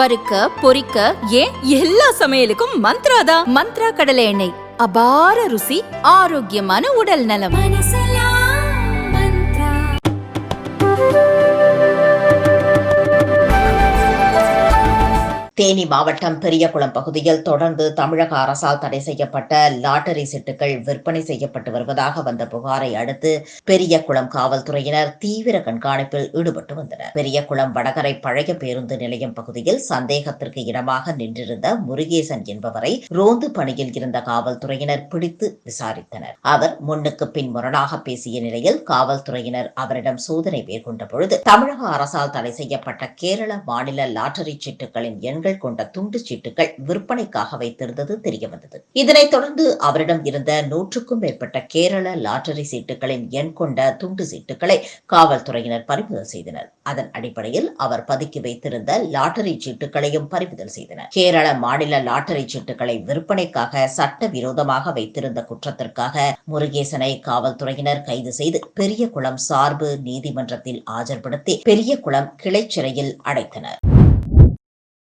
வறுக்க பொரிக்க ஏன் எல்லா சமையலுக்கும் மந்த்ரா தான்? மந்த்ரா கடலை எண்ணெய். அபார ருசி ஆரோக்கியமான உடல் நலம். தேனி மாவட்டம் பெரியகுளம் பகுதியில் தொடர்ந்து தமிழக அரசால் தடை செய்யப்பட்ட லாட்டரி சீட்டுகள் விற்பனை செய்யப்பட்டு வருவதாக வந்த புகாரை அடுத்து பெரியகுளம் காவல்துறையினர் தீவிர கண்காணிப்பில் ஈடுபட்டு வந்தனர். பெரியகுளம் வடகரை பழைய பேருந்து நிலையம் பகுதியில் சந்தேகத்திற்கு இடமாக நின்றிருந்த முருகேசன் என்பவரை ரோந்து பணியில் இருந்த காவல்துறையினர் பிடித்து விசாரித்தனர். அவர் முன்னுக்கு பின் முரணாக பேசிய நிலையில் காவல்துறையினர் அவரிடம் சோதனை மேற்கொண்ட பொழுது தமிழக அரசால் தடை செய்யப்பட்ட கேரள மாநில லாட்டரி சீட்டுகளின் எண்கள் கொண்ட துண்டு சீட்டுகள் விற்பனைக்காக வைத்திருந்தது தெரியவந்தது இதனைத் தொடர்ந்து அவரிடம் இருந்த நூற்றுக்கும் மேற்பட்ட கேரள லாட்டரி சீட்டுகளின் எண் கொண்ட துண்டு சீட்டுகளை காவல்துறையினர் பறிமுதல் செய்தனர். அதன் அடிப்படையில் அவர் பதுக்கி வைத்திருந்த லாட்டரி சீட்டுகளையும் பறிமுதல் செய்தனர். கேரள மாநில லாட்டரி சீட்டுகளை விற்பனைக்காக சட்டவிரோதமாக வைத்திருந்த குற்றத்திற்காக முருகேசனை காவல்துறையினர் கைது செய்து பெரியகுளம் சார்பு நீதிமன்றத்தில் ஆஜர்படுத்தி பெரியகுளம் கிளை சிறையில் அடைத்தனர்.